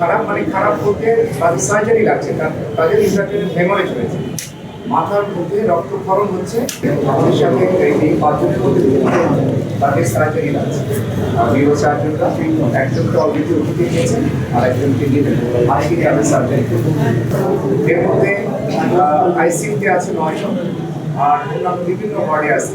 খারাপ মানে খারাপ বলতে তাদের সার্জারি লাগছে তাদের ইন্টারনেট হেমোরেজ হয়েছে। মাথার মধ্যে রক্তক্ষরণ হচ্ছে আমাদের সাথে তাদের সার্জারি লাগছে। আর নিউরো সার্জনরা একজনকে অলরেডি ওটিতে নিয়েছেন আর একজনকে নেবেন আজকে তাদের সার্জারি এর মধ্যে আইসিইউতে আছে নয়জন, আর অন্যান্য বিভিন্ন ওয়ার্ডে আছে।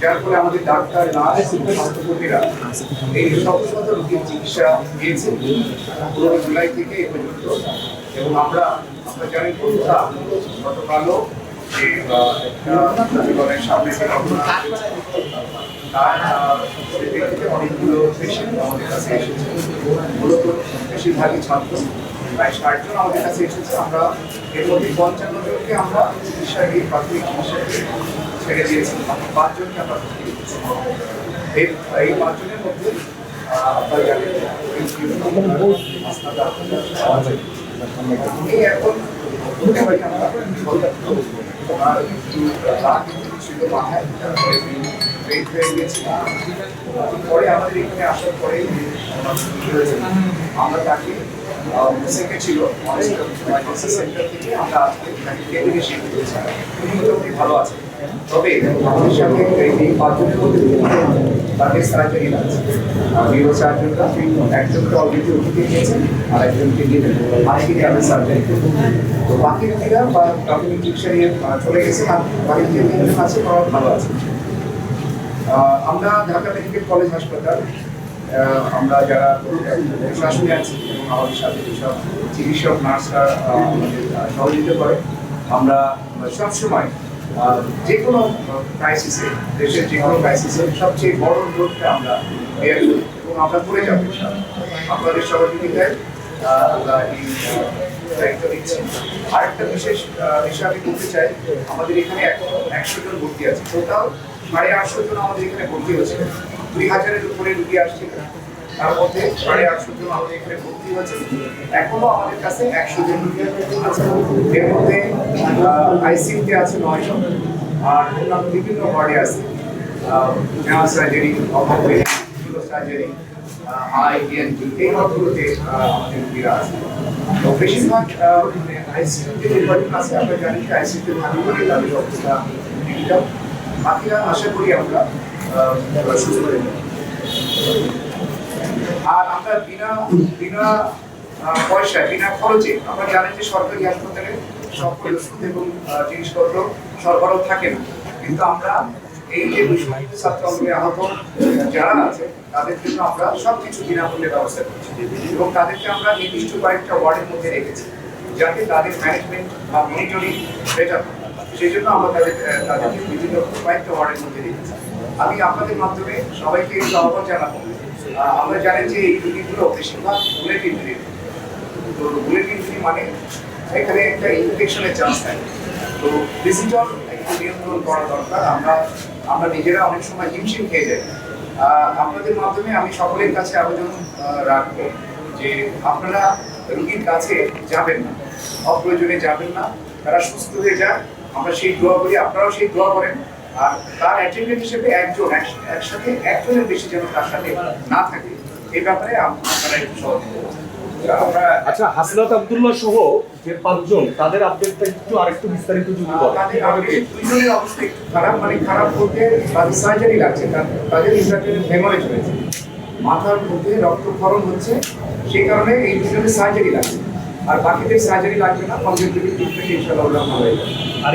যার ফলে আমাদের ডাক্তার, নার্স স্বাস্থ্যকর্মীরা এই শত রোগীর চিকিৎসা দিয়েছে পুরো জুলাই থেকে এ পর্যন্ত। এবং আমরা আমরা জানি বন্ধুরা, গতকালও যে সামনে অনেকগুলো পেশেন্ট আমাদের কাছে এসেছে। মূলত বেশিরভাগই ছাত্র, প্রায় আমাদের কাছে এসেছে। আমরা এর মধ্যে পঞ্চান্ন জনকে আমরা চিকিৎসা দিয়ে প্রাথমিক চিকিৎসা দিয়ে ছেড়ে দিয়েছি। পাঁচজনকে আমরা ভর্তি রেখেছি। এই এই পাঁচজনের মধ্যে আপনারা জানেন আর একটু রাগ ছিল মাথায় পরে আমাদের এখানে আসার পরে আমরা তাকে সেন্টার ছিল ইমার্জেন্সি সেন্টার থেকে আমরা আজকে তাকে কেন্দ্রে শিফট করেছি। উনি মোটামুটি ভালো আছে তবে এই তাদের সার্জারি লাগছে নিউরো একজনকে অলরেডি নিয়েছেন আর একজনকে তাদের সার্জারি তো বাকি বা চিকিৎসা নিয়ে চলে গেছে বাকি ভালো আছে। আমরা ঢাকা মেডিকেল কলেজ হাসপাতাল আমরা যারা প্রশাসনে আছি এবং আমাদের সাথে যেসব চিকিৎসক, নার্সরা আমাদের সহযোগিতা করে, আমরা সবসময় যে কোনো ক্রাইসিসে দেশের যে কোনো ক্রাইসিসে সবচেয়ে বড় আমরা এবং আমরা করে যাব আপনাদের সহযোগিতায় বিশেষ বিষয় আমি বলতে চাই, আমাদের এখানে এখন একশো জন ভর্তি আছে। টোটাল সাড়ে আটশো জন আমাদের এখানে ভর্তি হয়েছে। দুই হাজারের উপরে রুগী আসছে। তার মধ্যে সাড়ে আটশো জন আমাদের এখানে ভর্তি হয়েছে। এখনও আমাদের কাছে একশো জন আছে। এর মধ্যে আইসিইউতে আছে নয় জন, আর অন্যান্য বিভিন্ন ওয়ার্ডে আছে। সার্জারি সার্জারি এই আমাদের আছে। তো বেশিরভাগ আইসিইউতে নির্বাচন আছে জানি যে করে আশা করি আমরা আমরা বিনা বিনা পয়সায় বিনা খরচে আমরা জানেন যে সরকারি হাসপাতালে সব ওষুধ এবং জিনিসপত্র সরবরাহ থাকে না। কিন্তু আমরা এই যে বিশ্ববিদ্যালয় আহত যারা আছে, তাদের জন্য আমরা সব কিছু বিনামূল্যে ব্যবস্থা করছি এবং তাদেরকে আমরা নির্দিষ্ট কয়েকটা ওয়ার্ডের মধ্যে রেখেছি যাতে তাদের ম্যানেজমেন্ট বা মনিটরিং বেটার সেই জন্য আমরা তাদের তাদেরকে বিভিন্ন কয়েকটা ওয়ার্ডের মধ্যে রেখেছি। আমি আপনাদের মাধ্যমে সবাইকে একটু আহ্বান জানাব আমরা জানি যে এই রোগীগুলো বেশিরভাগ বুলেট ইঞ্জুরি তো বুলেট ইঞ্জুরি মানে এখানে একটা ইনফেকশনের চান্স থাকে। তো ডিজিটাল একটু নিয়ন্ত্রণ করা দরকার। আমরা আমরা নিজেরা অনেক সময় হিমশিম খেয়ে যাই। আপনাদের মাধ্যমে আমি সকলের কাছে আবেদন রাখব যে আপনারা রোগীর কাছে যাবেন না, অপ্রয়োজনে যাবেন না। তারা সুস্থ হয়ে যান আমরা সেই দোয়া করি। আপনারাও সেই দোয়া করেন। আর তার অ্যাটেন্ডেন্ট হিসেবে একজন একসাথে একজনের বেশি যেন তার সাথে না থাকে এই ব্যাপারে আপনারা একটু সহযোগিতা আচ্ছা হাসনাত আব্দুল্লাহ সহ যে পাঁচজন তাদের আপডেটটা একটু আরেকটু বিস্তারিত যদি বলেন। তাদের দুইজনের অবস্থা একটু খারাপ মানে খারাপ বলতে তাদের সার্জারি লাগছে তাদের ইন্টারনেট হেমোরেজ হয়েছে মাথার মধ্যে রক্তক্ষরণ হচ্ছে সেই কারণে এই দুজনের সার্জারি লাগছে। আর বাকিদের সার্জারি লাগবে না যদি ট্রিটমেন্ট ইনশাআল্লাহ ভালো হয়ে যাবে।